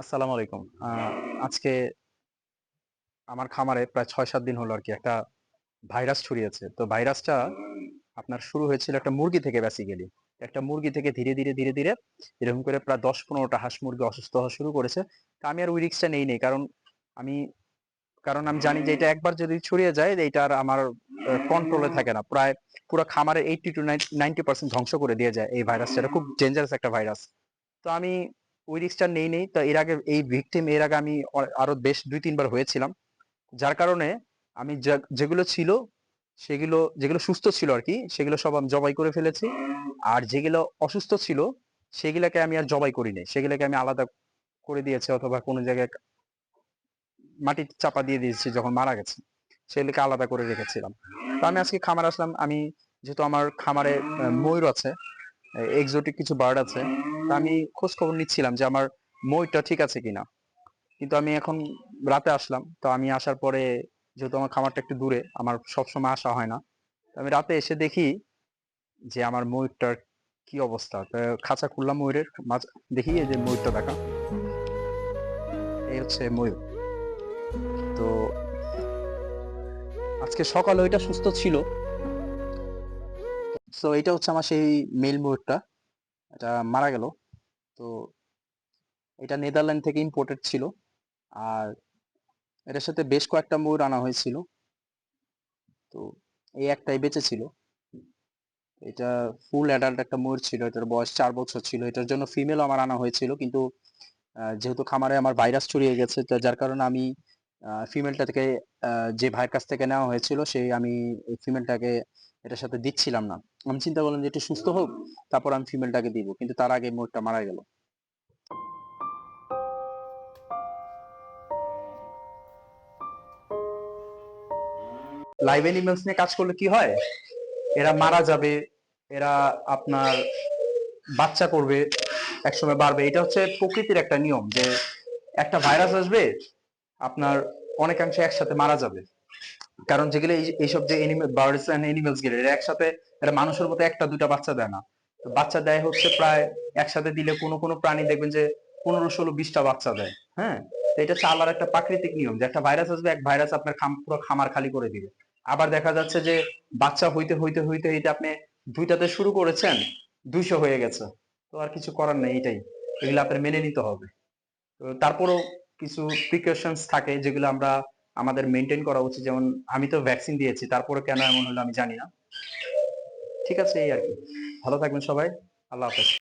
আসসালামু আলাইকুম। আজকে আমার খামারে প্রায় ছয় সাত দিন হলো আর কি একটা ভাইরাস ছড়িয়েছে। তো ভাইরাসটা আপনার শুরু হয়েছিল একটা মুরগি থেকে বেসিক্যালি একটা মুরগি থেকে ধীরে ধীরে ধীরে ধীরে এরকম করে প্রায় দশ পনেরোটা হাঁস মুরগি অসুস্থ হওয়া শুরু করেছে। তো আমি আর ওই রিক্সটা নেই নেই। কারণ আমি কারণ আমি জানি যে এটা একবার যদি ছড়িয়ে যায় এটা আর আমার কন্ট্রোলে থাকে না। প্রায় পুরো খামারের এইটি টু নাইনটি পার্সেন্ট ধ্বংস করে দিয়ে যায় এই ভাইরাসটা। খুব ডেঞ্জারাস একটা ভাইরাস। তো আমি ওই রিক্সটা নেই নেই। তো এর আগে, এই ভিকটিম এর আগে আমি আরও বেশ দুই, তিনবার হয়েছিলাম। যার কারণে আমি যেগুলো ছিল, সেগুলো, যেগুলো সুস্থ ছিল আর কি, সেগুলো সব আমি জবাই করে ফেলেছি। আর যেগুলো অসুস্থ ছিল, সেগুলোকে আমি আর জবাই করিনি সেগুলোকে আমি আলাদা করে দিয়েছি অথবা কোনো জায়গায় মাটি চাপা দিয়ে দিয়েছি যখন মারা গেছে, সেগুলোকে আলাদা করে রেখেছিলাম। তো আমি আজকে খামার আসলাম। আমি যেহেতু আমার খামারে ময়ূর আছে এক্সোটিক কিছু বার্ড আছে। তা আমি খোঁজ খবর নিচ্ছিলাম যে আমার ময়ূরটা ঠিক আছে কিনা। কিন্তু আমি এখন রাতে আসলাম। তো আমি আসার পরে যেহেতু আমার খামারটা একটু দূরে, আমার সবসময় আসা হয় না। তো আমি রাতে এসে দেখি যে আমার ময়ূরটার কি অবস্থা। খাঁচা খুললাম ময়ূরের মাঝ- দেখি এই যে ময়ূরটা দেখা। এই হচ্ছে ময়ূর তো আজকে সকালে ওইটা সুস্থ ছিল। তো এটা হচ্ছে আমার সেই মেল ময়ূরটা এটা মারা গেল। তো, এটা নেদারল্যান্ড থেকে ইম্পোর্টেড ছিল। আর এটার সাথে বেশ কয়েকটা ময়ূর আনা হয়েছিল। তো, এই একটাই বেঁচে ছিল। এটা ফুল অ্যাডাল্ট একটা ময়ূর ছিল। এটার বয়স চার বছর ছিল। এটার জন্য ফিমেল আমার আনা হয়েছিল। কিন্তু যেহেতু খামারে আমার ভাইরাস ছড়িয়ে গেছে যার কারণে আমি ফিমেলটা থেকে যে ভাইয়ের কাছ থেকে নেওয়া হয়েছিল, সেই আমি ফিমেলটাকে এটার সাথে দিচ্ছিলাম না। আমি চিন্তা করলাম যে একটু সুস্থ হোক, তারপর আমি ফিমেলটাকে দিব, কিন্তু তার আগে ময়ূরটা মারা গেল। লাইভ এনিমেলস নিয়ে কাজ করলে কি হয়? এরা মারা যাবে, এরা আপনার বাচ্চা করবে, একসময় বাড়বে। এটা হচ্ছে প্রকৃতির একটা নিয়ম যে একটা ভাইরাস আসবে, আপনার অনেকাংশে একসাথে মারা যাবে। কারণ যেগুলো এইসব যে বার্ডস এন্ড এনিমেলস গেলে, এরা একসাথে, এরা মানুষের মতো একটা দুটা বাচ্চা দেয় না। বাচ্চা দেয় হচ্ছে প্রায় একসাথে দিলে কোনো কোনো প্রাণী দেখবেন যে পনেরো, ষোলো, বিশটা বাচ্চা দেয় হ্যাঁ? তো এটা আল্লাহর একটা প্রাকৃতিক নিয়ম যে একটা ভাইরাস আসবে, এক ভাইরাস আপনার খাম পুরো খামার খালি করে দিবে। আবার দেখা যাচ্ছে যে বাচ্চা হইতে হইতে হইতে হইতে আপনি দুইটাতে শুরু করেছেন, দুইশো হয়ে গেছে। তো আর কিছু করার নেই, এটাই। এগুলো আপনার মেনে নিতে হবে। তারপরও কিছু প্রিকশনস থাকে যেগুলো আমরা আমাদের মেনটেন করা উচিত, যেমন আমি তো ভ্যাকসিন দিয়েছি, তারপরে কেন এমন হলো আমি জানি না। ঠিক আছে, এই আর কি। ভালো থাকবেন সবাই, আল্লাহ হাফেজ।